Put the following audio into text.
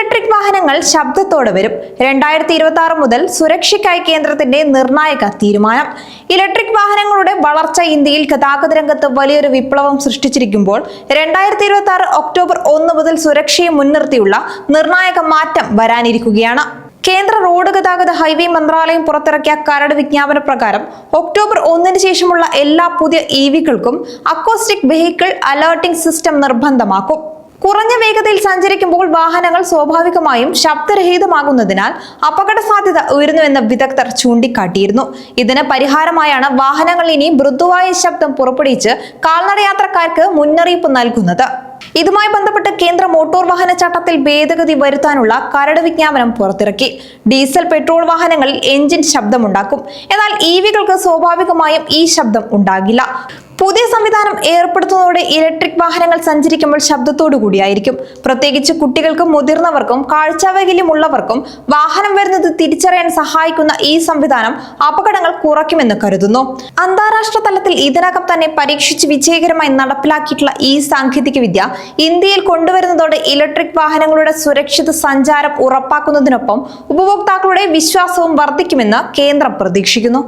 Electric വാഹനങ്ങൾ ശബ്ദത്തോടെ വരും. രണ്ടായിരത്തി ഇരുപത്തി ആറ് മുതൽ സുരക്ഷയ്ക്കായി കേന്ദ്രത്തിന്റെ നിർണായക തീരുമാനം. ഇലക്ട്രിക് വാഹനങ്ങളുടെ വളർച്ച ഇന്ത്യയിൽ ഗതാഗത രംഗത്ത് വലിയൊരു വിപ്ലവം സൃഷ്ടിച്ചിരിക്കുമ്പോൾ രണ്ടായിരത്തി ഇരുപത്തി ആറ് ഒക്ടോബർ ഒന്ന് മുതൽ സുരക്ഷയെ മുൻനിർത്തിയുള്ള നിർണായക മാറ്റം വരാനിരിക്കുകയാണ്. കേന്ദ്ര റോഡ് ഗതാഗത ഹൈവേ മന്ത്രാലയം പുറത്തിറക്കിയ കരട് വിജ്ഞാപന പ്രകാരം ഒക്ടോബർ ഒന്നിന് ശേഷമുള്ള എല്ലാ പുതിയ ഇ വികൾക്കും അക്കോസ്റ്റിക് വെഹിക്കിൾ അലേർട്ടിംഗ് സിസ്റ്റം നിർബന്ധമാക്കും. കുറഞ്ഞ വേഗതയിൽ സഞ്ചരിക്കുമ്പോൾ വാഹനങ്ങൾ സ്വാഭാവികമായും ശബ്ദരഹിതമാകുന്നതിനാൽ അപകട സാധ്യത ഉയരുന്നുവെന്ന് വിദഗ്ധർ ചൂണ്ടിക്കാട്ടിയിരുന്നു. ഇതിന് പരിഹാരമായാണ് വാഹനങ്ങൾ ഇനി മൃദുവായ ശബ്ദം പുറപ്പെടുവിച്ച് കാൽനടയാത്രക്കാർക്ക് മുന്നറിയിപ്പ് നൽകുന്നത്. ഇതുമായി ബന്ധപ്പെട്ട് കേന്ദ്ര മോട്ടോർ വാഹന ചട്ടത്തിൽ ഭേദഗതി വരുത്താനുള്ള കരട് വിജ്ഞാപനം പുറത്തിറക്കി. ഡീസൽ പെട്രോൾ വാഹനങ്ങളിൽ എഞ്ചിൻ ശബ്ദമുണ്ടാക്കും. എന്നാൽ ഇവികൾക്ക് സ്വാഭാവികമായും ഈ ശബ്ദം ഉണ്ടാകില്ല. പുതിയ സംവിധാനം ഏർപ്പെടുത്തുന്നതോടെ ഇലക്ട്രിക് വാഹനങ്ങൾ സഞ്ചരിക്കുമ്പോൾ ശബ്ദത്തോടു കൂടിയായിരിക്കും. പ്രത്യേകിച്ച് കുട്ടികൾക്കും മുതിർന്നവർക്കും കാഴ്ചവൈകല്യമുള്ളവർക്കും വാഹനം വരുന്നത് തിരിച്ചറിയാൻ സഹായിക്കുന്ന ഈ സംവിധാനം അപകടങ്ങൾ കുറയ്ക്കുമെന്ന് കരുതുന്നു. അന്താരാഷ്ട്ര തലത്തിൽ ഇതിനകം തന്നെ പരീക്ഷിച്ച് വിജയകരമായി നടപ്പിലാക്കിയിട്ടുള്ള ഈ സാങ്കേതിക വിദ്യ ഇന്ത്യയിൽ കൊണ്ടുവരുന്നതോടെ ഇലക്ട്രിക് വാഹനങ്ങളുടെ സുരക്ഷിത സഞ്ചാരം ഉറപ്പാക്കുന്നതിനൊപ്പം ഉപഭോക്താക്കളുടെ വിശ്വാസവും വർദ്ധിക്കുമെന്ന് കേന്ദ്രം പ്രതീക്ഷിക്കുന്നു.